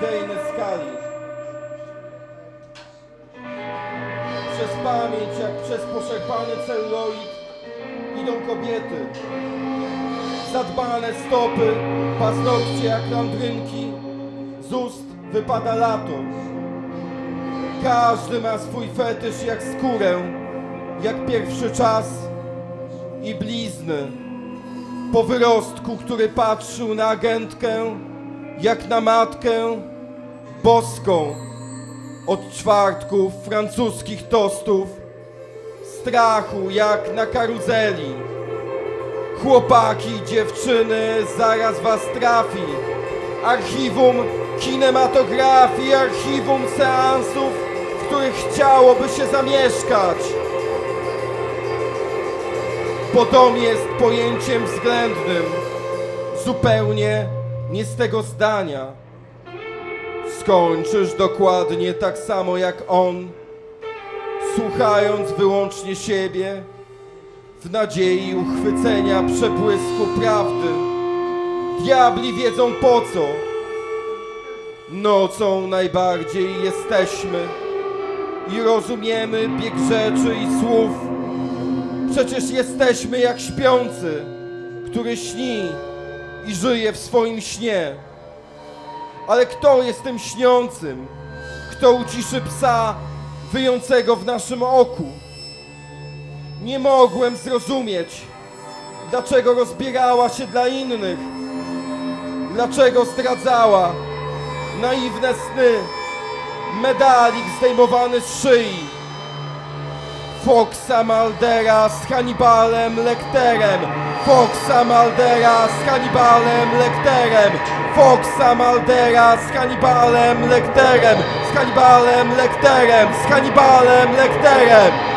idejne skali. Przez pamięć, jak przez poszarpany celuloid Idą kobiety. Zadbane stopy, paznokcie jak landrynki. Z ust wypada lato Każdy ma swój fetysz jak skórę Jak pierwszy czas i blizny. Po wyrostku, który patrzył na agentkę, jak na matkę, boską. Od czwartków francuskich tostów, strachu jak na karuzeli. Chłopaki, dziewczyny, zaraz was trafi. Archiwum kinematografii, archiwum seansów, w których chciałoby się zamieszkać. Bo dom jest pojęciem względnym, zupełnie nie z tego zdania. Skończysz dokładnie tak samo jak on, słuchając wyłącznie siebie, w nadziei uchwycenia przebłysku prawdy. Diabli wiedzą po co. Nocą najbardziej jesteśmy i rozumiemy bieg rzeczy i słów. Przecież jesteśmy jak śpiący, który śni i żyje w swoim śnie. Ale kto jest tym śniącym? Kto uciszy psa wyjącego w naszym oku? Nie mogłem zrozumieć, dlaczego rozbierała się dla innych, dlaczego zdradzała naiwne sny, medalik zdejmowany z szyi. Foxa Maldera z Hannibalem Lecterem. Foxa Maldera z Hannibalem Lecterem. Foxa Maldera z Hannibalem Lecterem. Z Hannibalem Lecterem. Z Hannibalem Lecterem.